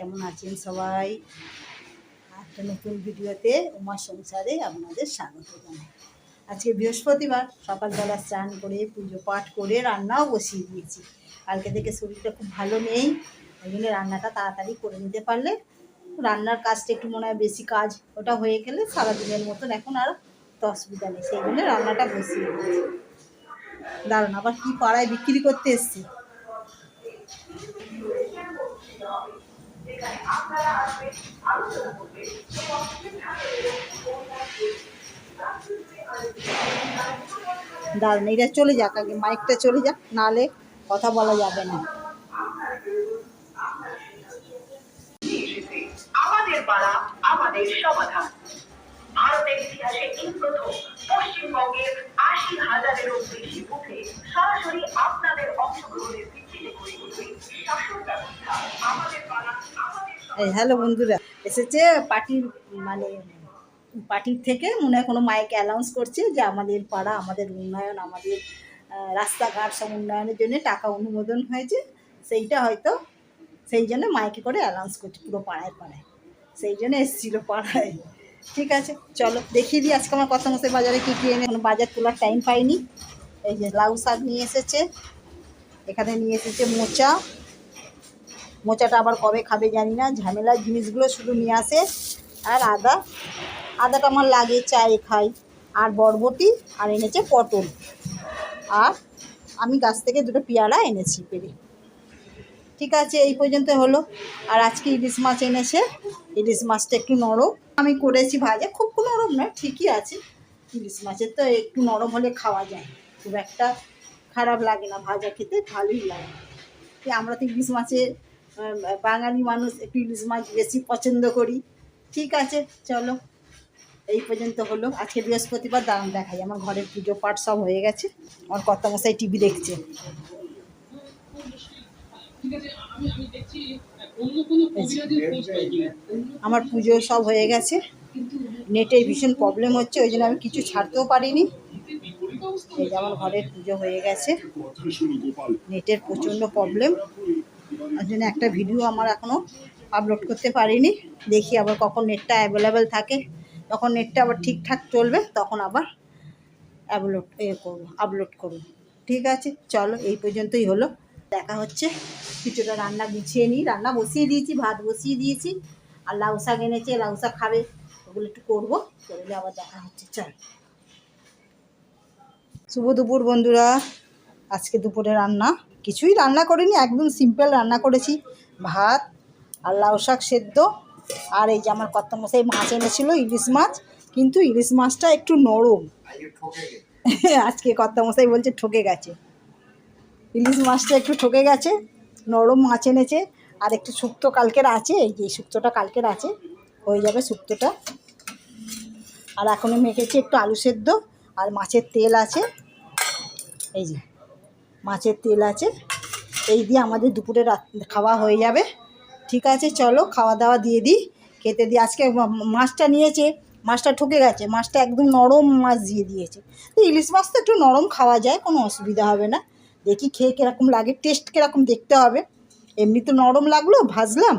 কেমন আছেন সবাই? একটা নতুন ভিডিওতে উমা সংসারে আপনাদের স্বাগত জানাই। আজকে বৃহস্পতিবার, সকালবেলা স্নান করে, পুজো পাঠ করে রান্নাও বসিয়ে দিয়েছি। কালকে থেকে শরীরটা খুব ভালো নেই ওই জন্য রান্নাটা তাড়াতাড়ি করে নিতে পারলে রান্নার কাজটা একটু মনে হয় বেশি কাজ ওটা হয়ে গেলে সারাদিনের মতন এখন আর তো অসুবিধা নেই, সেই জন্য রান্নাটা বসিয়ে দিয়েছি। দারুণ আবার কি পাড়ায় বিক্রি করতে এসছি? দারুণ এটা চলে যাক আগে মাইকটা চলে যাক নালে কথা বলা যাবে না। আমাদের পাড়া আমাদের সমাধান। ভারতের ইতিহাসে এই প্রথম পশ্চিমবঙ্গের আশি হাজারেরও বেশি বুথে সরাসরি আপনাদের অংশগ্রহণের ভিত্তিতে গড়ে উঠবে শাসন হ্যালো বন্ধুরা, এসেছে পার্টির মানে পার্টির থেকে মনে হয় কোনো মাইক অ্যানাউন্স করছে যে আমাদের পাড়া, আমাদের উন্নয়ন, আমাদের রাস্তাঘাট সব উন্নয়নের জন্য টাকা অনুমোদন হয়েছে। সেইটা হয়তো, সেই জন্য মাইকে করে অ্যানাউন্স করছে পুরো পাড়ায় পাড়ায়। সেই জন্য এসেছিল পাড়ায়। ঠিক আছে, চলো দেখিয়ে দিই আজকে আমার কথা মতো বাজারে কী কী এনে, কোনো বাজার তোলার টাইম পাইনি। এই যে লাউ শাক নিয়ে এসেছে, এখানে নিয়ে এসেছে মোচা। মোচাটা আবার কবে খাবে জানি না, ঝামেলার জিনিসগুলো শুধু নিয়ে আসে। আর আদা, আদাটা আমার লাগে চায়ে খাই। আর বরবটি, আর এনেছে পটল। আর আমি গাছ থেকে দুটো পেয়ারা এনেছি পেরে। ঠিক আছে, এই পর্যন্ত হলো। আর আজকে ইলিশ মাছ এনেছে। ইলিশ মাছটা একটু নরম। আমি করেছি ভাজা, খুব নরম নয়, ঠিকই আছে। ইলিশ মাছের তো একটু নরম হলে খাওয়া যায়। খুব একটা খারাপ লাগে না ভাজা খেতে, ভালোই লাগে। আমরা তো ইলিশ মাছের বাঙালি মানুষ একটু ইলিশ মাছ বেশি পছন্দ করি। ঠিক আছে, চলো। এই পর্যন্ত হলো। আজকে বৃহস্পতিবার দাঁড়ান দেখাই। আমার ঘরের পুজো পাঠ সব হয়ে গেছে। আমার কর্তামশাই টিভি দেখছে। আমার পুজো সব হয়ে গেছে। নেটের ভীষণ প্রবলেম হচ্ছে, ওই জন্য আমি কিছু ছাড়তেও পারিনি। এই যে আমার ঘরের পুজো হয়ে গেছে। নেটের প্রচণ্ড প্রবলেম জন্য একটা ভিডিও আমার এখনও আপলোড করতে পারিনি। দেখি আবার কখন নেটটা অ্যাভেলেবেল থাকে। তখন নেটটা আবার ঠিকঠাক চলবে, তখন আবার আপলোড এ করব আপলোড করব। ঠিক আছে? চলো, এই পর্যন্তই হলো। দেখা হচ্ছে। কিছুটা রান্না গুছিয়ে নিই। রান্না বসিয়ে দিয়েছি, ভাত বসিয়ে দিয়েছি। আর লাউ শাক এনেছে, লাউ শাক খাবে। ওগুলো একটু করব। করলে আবার দেখা হচ্ছে। চল। শুভ দুপুর বন্ধুরা। আজকে দুপুরে রান্না। কিছুই রান্না করিনি, একদম সিম্পল রান্না করেছি। ভাত আর লাউ শাক সেদ্ধ। আর এই যে আমার কত মশাই মাছ এনেছিল, ইলিশ মাছ। কিন্তু ইলিশ মাছটা একটু নরম। আজকে কর্তা মশাই বলছে ঠকে গেছে। ইলিশ মাছটা একটু ঠকে গেছে, নরম মাছ এনেছে। আর একটু শুক্তো কালকের আছে, এই যে শুক্তোটা কালকের আছে, হয়ে যাবে শুক্তোটা। আর এখনও মেখেছি একটু আলু সেদ্ধ, আর মাছের তেল আছে। এই যে। মাছের তেল আছে। এই দিয়ে আমাদের দুপুরে খাওয়া হয়ে যাবে। ঠিক আছে, চলো খাওয়া দাওয়া দিয়ে দিই, খেতে দিই। আজকে মাছটা নিয়েছে, মাছটা ঠকে গেছে, মাছটা একদম নরম মাছ দিয়ে দিয়েছে। তো ইলিশ মাছ তো একটু নরম খাওয়া যায়, কোনো অসুবিধা হবে না। দেখি খেয়ে কীরকম লাগে টেস্ট কীরকম দেখতে হবে। এমনি তো নরম লাগল, ভাজলাম।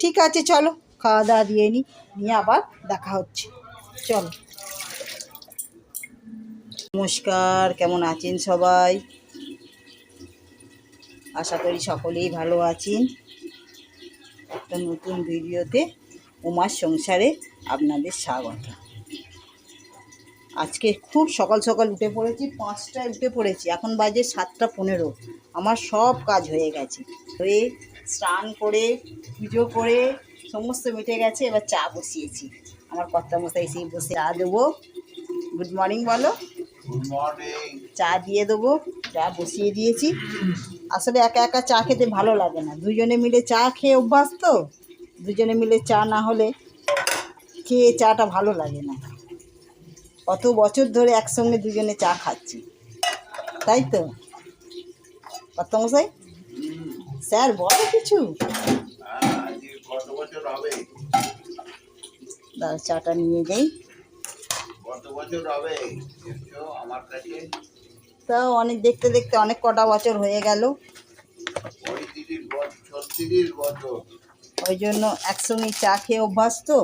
ঠিক আছে, চলো খাওয়া দাওয়া দিয়ে নিই নিয়ে আবার দেখা হচ্ছে। চলো। নমস্কার, কেমন আছেন সবাই? আশা করি সকলেই ভালো আছেন। একটা নতুন ভিডিওতে উমার সংসারে আপনাদের স্বাগত। আজকে খুব সকাল সকাল উঠে পড়েছি, পাঁচটায় উঠে পড়েছি, এখন বাজে সাতটা পনেরো। আমার সব কাজ হয়ে গেছে। হয়ে স্নান করে, পুজো করে, সমস্ত মিটে গেছে, এবার চা বসিয়েছি। আমার কর্তামশাই সেই বসে চা দেবো। গুড মর্নিং বলো। চা দিয়ে দেবো চা বসিয়ে দিয়েছি। আসলে একা একা চা খেতে ভালো লাগে না। দুজনে মিলে চা খেয়ে অভ্যাস তো দুজনে মিলে চা না হলে খেয়ে চাটা ভালো লাগে না। কত বছর ধরে একসঙ্গে দুজনে চা খাচ্ছি। তাই তো? কত স্যার বলো কিছু? হ্যাঁ, দাদা চাটা নিয়ে যাই কত বছর হবে এসছো আমার কাছে তাও অনেক দেখতে দেখতে অনেক কটা বছর হয়ে গেল। ওই জন্য একসঙ্গে চা খেয়ে অভ্যাস তো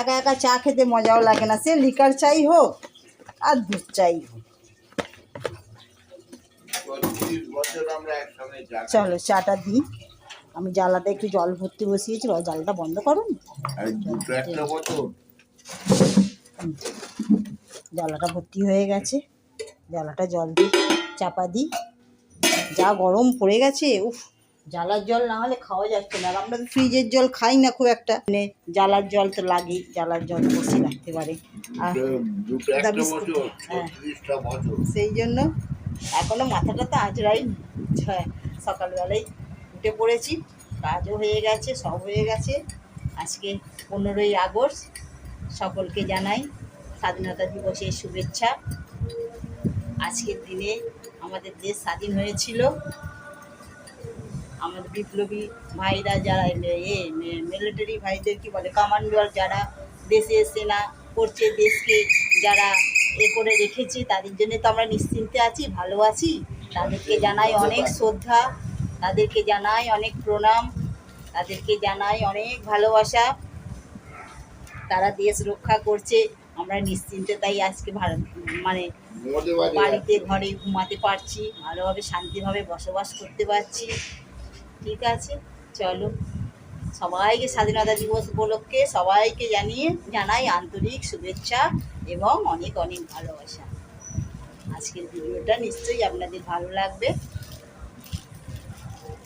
একা একা চা খেতে মজাও লাগে না। সে লিকার চাই হোক আর দুধ চাই হোক। চলো চাটা দিই। আমি জ্বালাটা একটু জল ভর্তি বসিয়েছি জালটা বন্ধ করুন আর দুটো একটা বছর জ্বালাটা ভর্তি হয়ে গেছে। জ্বালাটা জল দিই চাপা দিই। যা গরম পড়ে গেছে উফ জ্বালার জল না হলে খাওয়া যাচ্ছে না। আর আমরা তো ফ্রিজের জল খাই না খুব একটা। মানে জ্বালার জল তো লাগেই জ্বালার জল বসে রাখতে পারে। আর হ্যাঁ। সেই জন্য এখনও মাথাটা তো আজরাই সকালবেলায় উঠে পড়েছি। কাজও হয়ে গেছে সব হয়ে গেছে। আজকে পনেরোই আগস্ট। সকলকে জানাই স্বাধীনতা দিবসের শুভেচ্ছা। আজকের দিনে আমাদের দেশ স্বাধীন হয়েছিল। আমাদের বিপ্লবী ভাইরা যারা এ মিলিটারি ভাইদের কি বলে কমান্ডার যারা দেশে সেনা করছে, দেশকে যারা এ করে রেখেছে, তাদের জন্য তো আমরা নিশ্চিন্তে আছি, ভালো আছি। তাদেরকে জানাই অনেক শ্রদ্ধা, তাদেরকে জানাই অনেক প্রণাম, তাদেরকে জানাই অনেক ভালোবাসা। তারা দেশ রক্ষা করছে। আমরা নিশ্চিন্তে তাই আজকে মানে বাড়িতে ঘরে ঘুমাতে পারছি। ভালোভাবে শান্তিভাবে বসবাস করতে পারছি। ঠিক আছে? চলো। সবাইকে স্বাধীনতা দিবস উপলক্ষে সবাইকে জানিয়ে জানাই আন্তরিক শুভেচ্ছা এবং অনেক অনেক ভালোবাসা। আজকের ভিডিওটা নিশ্চয়ই আপনাদের ভালো লাগবে।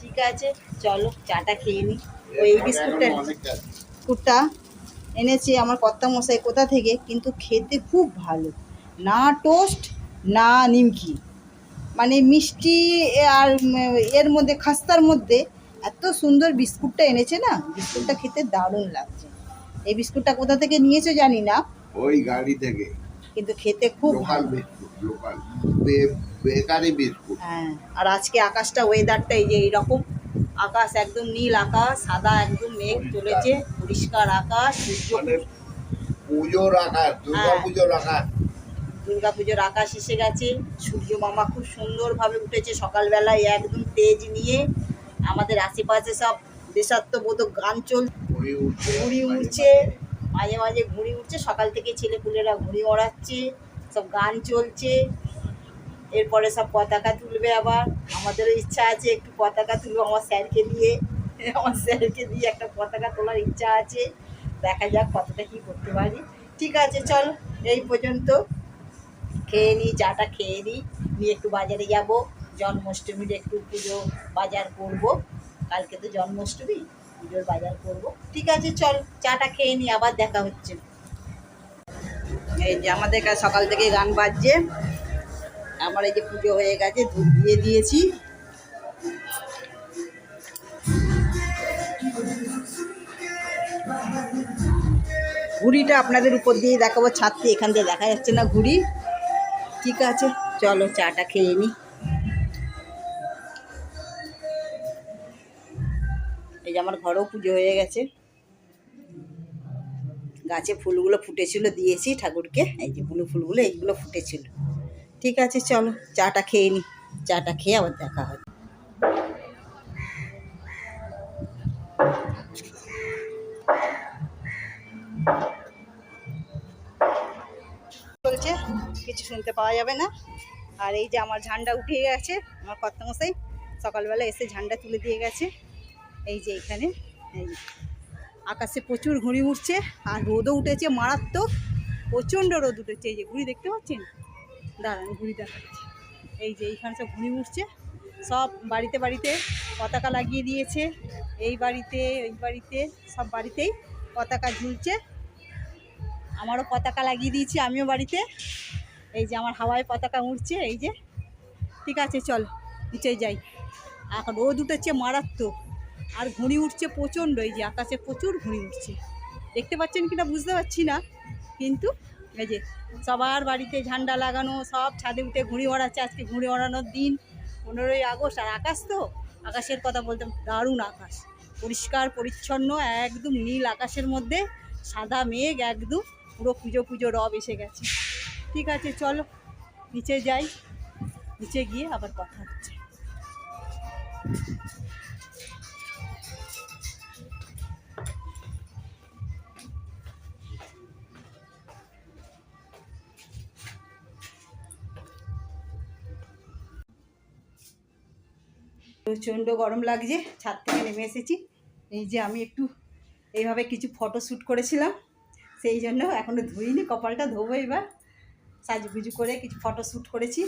ঠিক আছে? চলো চাটা খেয়ে নিই ওই বিস্কুটটা। বিস্কুটটা এনেছে আমার কর্তা মশাই কোথা থেকে? কিন্তু খেতে খুব ভালো। না টোস্ট না নিমকি। মানে মিষ্টি আর এর মধ্যে খাস্তার মধ্যে এত সুন্দর বিস্কুটটা এনেছে না? বিস্কুটটা খেতে দারুণ লাগছে। এই বিস্কুটটা কোথা থেকে নিয়েছো জানি না। ওই গাড়ি থেকে। কিন্তু খেতে খুব ভালো। Bakery biscuit. হ্যাঁ আর আজকে আকাশটা ওয়েদারটা এই যে এইরকম। আকাশ একদম নীল আকাশ সাদা একদম মেঘ চলেছে পরিষ্কার আকাশ সূর্য মানে পুজোর আকাশ দুর্গা হ্যাঁ। পুজোর আকাশ। দুর্গা পুজোর আকাশ এসে গেছে সূর্য মামা খুব সুন্দরভাবে উঠেছে সকালবেলায় একদম তেজ নিয়ে আমাদের আশেপাশে সব দেশাত্মবোধক গান চল ঘুড়ি উঠছে মাঝে মাঝে। ঘুড়ি উঠছে সকাল থেকে ছেলেপুলেরা ঘুড়ি ওড়াচ্ছে সব গান চলছে এরপরে সব পতাকা তুলবে আবার। আমাদেরও ইচ্ছা আছে একটু পতাকা তুলবো, আমার স্যারকে দিয়ে। আমার স্যারকে দিয়ে একটা পতাকা তোলার ইচ্ছা আছে। দেখা যাক কতটা কী করতে পারি। ঠিক আছে, চল, এই পর্যন্ত। খেয়ে নিই চাটা খেয়ে নিই নিয়ে একটু বাজারে যাব। জন্মাষ্টমীর একটু পুজো বাজার করব। কালকে তো জন্মাষ্টমী, পুজোর বাজার করব। ঠিক আছে, চল চাটা খেয়ে নিই আবার দেখা হচ্ছে। এই যে আমাদের কাছে সকাল থেকে গান বাজছে। আমার এই যে পুজো হয়ে গেছে, ধূপ দিয়ে দিয়েছি। ঘুড়িটা আপনাদের উপর দিয়ে দেখাবো থেকে এখান দিয়ে দেখা যাচ্ছে না ঘুড়ি। ঠিক আছে, চলো চাটা খেয়ে নিই এই যে আমার ঘরেও পুজো হয়ে গেছে। গাছে ফুলগুলো ফুটেছিল, দিয়েছি ঠাকুরকে। এই যে ব্লু ফুলগুলো, এইগুলো ফুটেছিল। ঠিক আছে, চলো, চাটা খেয়ে নি। চাটা খেয়ে আবার দেখা হয় চলছে কিছু শুনতে পাওয়া যাবে না। আর এই যে আমার ঝান্ডা উঠে গেছে, আমার কর্তামশাই সকালবেলা এসে ঝান্ডা তুলে দিয়ে গেছে। এই যে এখানে, এই আকাশে প্রচুর ঘুড়ি উঠছে, আর রোদও উঠেছে, মারাত্মক, প্রচণ্ড রোদ উঠেছে, এই যে ঘুড়ি দেখতে পাচ্ছেন? দাঁড়ান, ঘুড়ি দেখাচ্ছি। এই যে এইখানে সব ঘুড়ি উঠছে, সব বাড়িতে বাড়িতে পতাকা লাগিয়ে দিয়েছে। এই বাড়িতে এই বাড়িতে, সব বাড়িতেই পতাকা ঝুলছে। আমারও পতাকা লাগিয়ে দিয়েছি, আমিও বাড়িতে। এই যে আমার হাওয়ায় পতাকা উঠছে এই যে। ঠিক আছে, চল, নিচে যাই। এখন রোদ উঠেছে মারাত্মক, আর ঘুড়ি উঠছে প্রচণ্ড, এই যে আকাশে প্রচুর ঘুড়ি উঠছে। দেখতে পাচ্ছেন কিনা বুঝতে পারছি না, কিন্তু এই সবার বাড়িতে ঝান্ডা লাগানো, সব ছাদে উঠে ঘুড়ি ওড়াচ্ছে আজকে ঘুড়ি ওড়ানোর দিন। পনেরোই আগস্ট, আর আকাশ তো? আকাশের কথা বলতাম দারুণ আকাশ। পরিষ্কার, পরিচ্ছন্ন, একদম নীল আকাশের মধ্যে, সাদা মেঘ, একদম পুরো পুজো পুজো রব এসে গেছে। ঠিক আছে, চলো, নিচে যাই। নিচে গিয়ে আবার কথা হচ্ছে। প্রচণ্ড গরম লাগছে, ছাদ থেকে নেমে এসেছি। এই যে আমি একটু এইভাবে কিছু ফটো শ্যুট করেছিলাম, সেই জন্য এখনও ধুইনি, কপালটা ধোবো এবার। সাজুগুজু করে কিছু ফটো শ্যুট করেছি।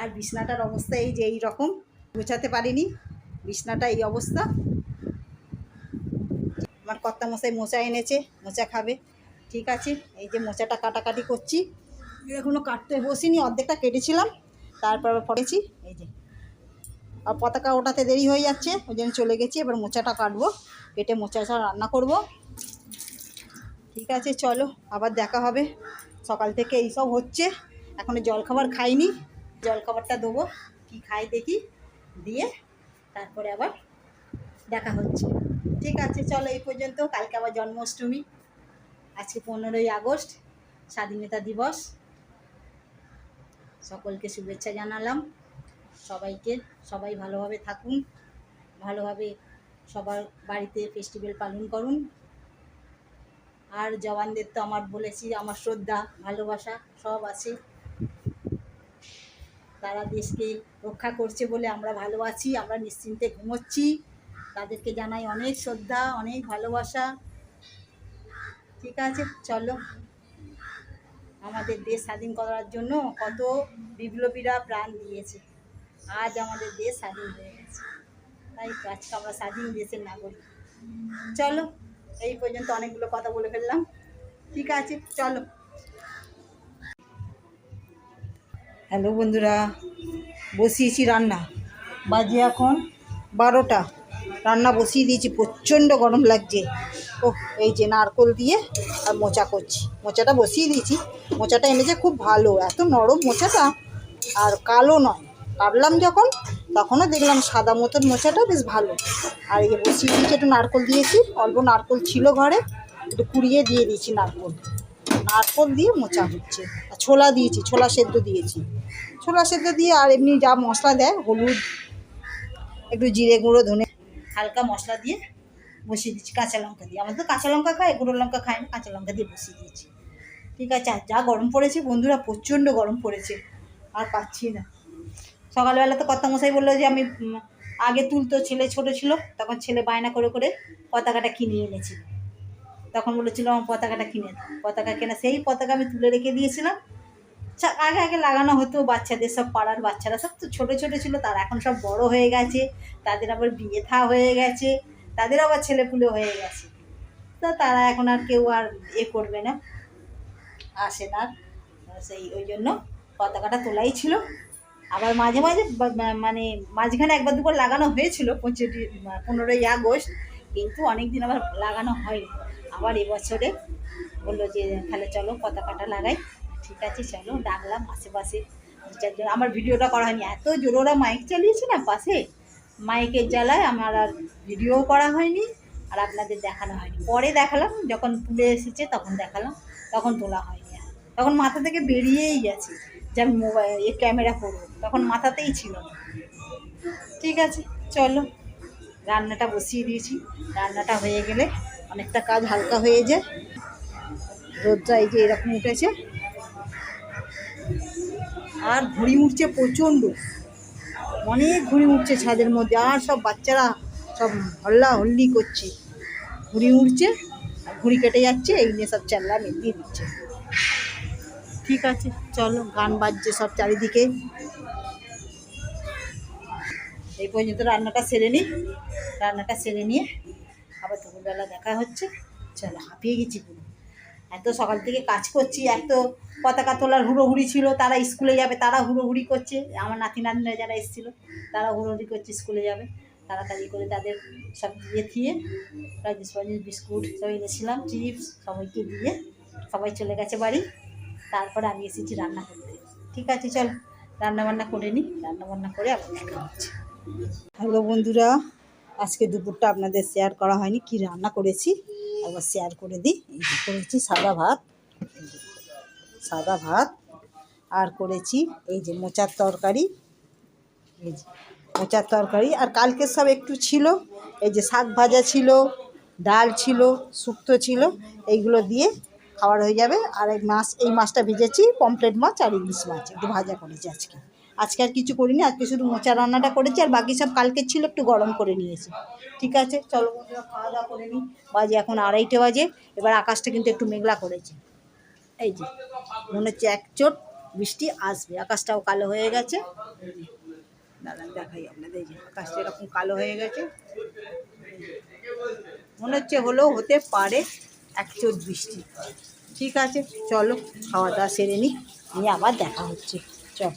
আর বিছনাটার অবস্থা এই যে এই রকম গোছাতে পারিনি। বিছনাটা এই অবস্থা। আমার কর্তা মশাই মোচা এনেছে, মোচা খাবে। ঠিক আছে, এই যে মোচাটা কাটাকাটি করছি। এখনও কাটতে বসিনি, অর্ধেকটা কেটেছিলাম, তারপর পড়েছি এই যে আর পতাকা ওঠাতে দেরি হয়ে যাচ্ছে, ওই জন্য চলে গেছি। এবার মোচাটা কাটবো, কেটে মোচাটা রান্না করব। ঠিক আছে, চলো, আবার দেখা হবে। সকাল থেকে এইসব হচ্ছে। এখনও জলখাবার খাইনি। জলখাবারটা দেবো, কি খাই দেখি, দিয়ে তারপরে আবার দেখা হচ্ছে। ঠিক আছে, চলো, এই পর্যন্ত। কালকে আবার জন্মাষ্টমী, আজকে পনেরোই আগস্ট, স্বাধীনতা দিবস। সকলকে শুভেচ্ছা জানালাম। সবাইকে, সবাই ভালোভাবে থাকুন, ভালোভাবে সবার বাড়িতে ফেস্টিভ্যাল পালন করুন। আর জওয়ানদের তো আমার বলেছি, আমার শ্রদ্ধা, ভালোবাসা সব আছে। তারা দেশকে রক্ষা করছে বলে আমরা ভালো আছি, আমরা নিশ্চিন্তে ঘুমোচ্ছি। তাদেরকে জানাই অনেক শ্রদ্ধা, অনেক ভালোবাসা। ঠিক আছে, চলো। আমাদের দেশ স্বাধীন করার জন্য কত বিপ্লবীরা প্রাণ দিয়েছে। আজ আমাদের দেশ স্বাধীন হয়ে গেছে। তাই তো আজকে আমরা স্বাধীন দেশের নাগরিক। চলো, এই পর্যন্ত অনেকগুলো কথা বলে ফেললাম। ঠিক আছে, চলো। হ্যালো বন্ধুরা, বসিয়েছি রান্না। বাজে এখন বারোটা। রান্না বসিয়ে দিয়েছি, প্রচণ্ড গরম লাগছে। ও এই যে নারকোল দিয়ে আর মোচা করছি। মোচাটা বসিয়ে দিয়েছি। মোচাটা এনেছে খুব ভালো, এত নরম মোচাটা আর কালো নয়। কাটলাম যখন, তখনও দেখলাম সাদা মতন মোচাটা বেশ ভালো। আর এই যে বসিয়ে দিয়েছি, একটু নারকোল দিয়েছি, অল্প নারকোল ছিল ঘরে, একটু কুড়িয়ে দিয়ে দিয়েছি নারকোল। নারকোল দিয়ে মোচা হচ্ছে। আর ছোলা দিয়েছি, ছোলা সেদ্ধ দিয়েছি। ছোলা সেদ্ধ দিয়ে আর এমনি যা মশলা দেয়, হলুদ, একটু জিরে গুঁড়ো, ধনে, হালকা মশলা দিয়ে বসিয়ে দিচ্ছি কাঁচা লঙ্কা দিয়ে। আমাদের তো কাঁচা লঙ্কা খায়, গুঁড়ো লঙ্কা খায় না, কাঁচা লঙ্কা দিয়ে বসিয়ে দিয়েছি। ঠিক আছে, আর যা গরম পড়েছে বন্ধুরা, প্রচণ্ড গরম পড়েছে, আর পাচ্ছি না। সকালবেলা তো কর্তা মশাই বলল যে আমি আগে তুলতো ছেলে ছোট ছিল, তখন ছেলে বায়না করে করে পতাকাটা কিনে এনেছিল তখন বলেছিল আমার পতাকাটা কিনে পতাকা কেনা সেই পতাকা আমি তুলে রেখে দিয়েছিলাম। আগে আগে লাগানো হতো বাচ্চাদের, সব পাড়ার বাচ্চারা, সব তো ছোটো ছোটো ছিল, তারা এখন সব বড় হয়ে গেছে, তাদের আবার বিয়ে থা হয়ে গেছে, তাদের আবার ছেলেপুলে হয়ে গেছে। তো তারা এখন আর কেউ আর এ করবে না, আসে না। সেই, ওই জন্য পতাকাটা তোলাই ছিল। আবার মাঝে মাঝে মানে মাঝখানে একবার দুবার লাগানো হয়েছিল পঁচিশে পনেরোই আগস্ট, কিন্তু অনেক দিন আবার লাগানো হয়নি। আবার এবছরে বলল যে, তাহলে চলো পতাকাটা লাগাই। ঠিক আছে, চলো ডাকলাম আশেপাশে চারজন আমার ভিডিওটা করা হয়নি। এত জোরে ওরা মাইক চালিয়েছে না পাশে? মাইকের জ্বালায় আমার আর ভিডিও করা হয়নি আর আপনাদের দেখানো হয়নি। পরে দেখালাম, যখন তুলে এসেছে তখন দেখালাম, তখন তোলা হয়নি তখন মাথা থেকে বেরিয়েই গেছে। যে আমি মোবাইল এ ক্যামেরা করব তখন মাথাতেই ছিল ঠিক আছে, চলো, রান্নাটা বসিয়ে দিয়েছি। রান্নাটা হয়ে গেলে অনেকটা কাজ হালকা হয়ে যায়। রোদটা এই যে এরকম উঠেছে। আর ঘুড়ি উঠছে প্রচণ্ড। অনেক ঘুড়ি উঠছে ছাদের মধ্যে। আর সব বাচ্চারা সব হল্লা হল্লি করছে। ঘুড়ি উঠছে আর ঘুড়ি কেটে যাচ্ছে, এই নিয়ে সব চাল্লা দিয়ে দিচ্ছে ঠিক আছে, চলো গান বাজছে সব চারিদিকে। এই পর্যন্ত রান্নাটা সেরে নিই রান্নাটা সেরে নিয়ে আবার দুপুরবেলা দেখা হচ্ছে। চলো, হাঁপিয়ে গেছি পুরো। এত সকাল থেকে কাজ করছি, এত পতাকা তোলার হুড়োহুড়ি ছিল, তারা স্কুলে যাবে, তারা হুড়োহুড়ি করছে। আমার নাতি নাতনিরা যারা এসেছিল, তারা হুড়োহুড়ি করছে স্কুলে যাবে। তাড়াতাড়ি করে তাদের সব দিয়ে থিয়ে, রাজেশ বিস্কুট সব এনেছিলাম, চিপস সবাইকে দিয়ে। সবাই চলে গেছে বাড়ি। তারপরে আমি এসেছি রান্না করতে। ঠিক আছে চল রান্না বান্না করে নিই রান্না বান্না করে আবার দেখা হচ্ছে। হ্যালো বন্ধুরা আজকে দুপুরটা আপনাদের শেয়ার করা হয়নি কি রান্না করেছি? একবার শেয়ার করে দিই। এই করেছি সাদা ভাত। সাদা ভাত। আর করেছি এই যে মোচার তরকারি। এই যে মোচার তরকারি। আর কালকে সব একটু ছিল এই যে শাক ভাজা ছিল ডাল ছিল শুক্তো ছিল এইগুলো দিয়ে খাবার হয়ে যাবে। আর এই মাছ, এই মাছটা ভেজেছি পমপ্লেট মাছ আর ইলিশ মাছ, একটু ভাজা করেছি আজকে। আজকে আর কিছু করিনি, আজকে শুধু মোচা রান্নাটা করেছি আর বাকি সব কালকে ছিল, একটু গরম করে নিয়েছি। ঠিক আছে, চলো বন্ধুরা, খাওয়া দাওয়া করে নিই। বাজে এখন আড়াইটে বাজে, এবার আকাশটা কিন্তু একটু মেঘলা করেছে। এই যে, মনে হচ্ছে এক চোট বৃষ্টি আসবে। আকাশটাও কালো হয়ে গেছে। দাঁড়ান, দেখাই আপনাদের যে আকাশটা এরকম কালো হয়ে গেছে। মনে হচ্ছে হলেও হতে পারে। এক চোট বৃষ্টি। ঠিক আছে, চলো, খাওয়া দাওয়া সেরে নিই নিয়ে আবার দেখা হচ্ছে। চল।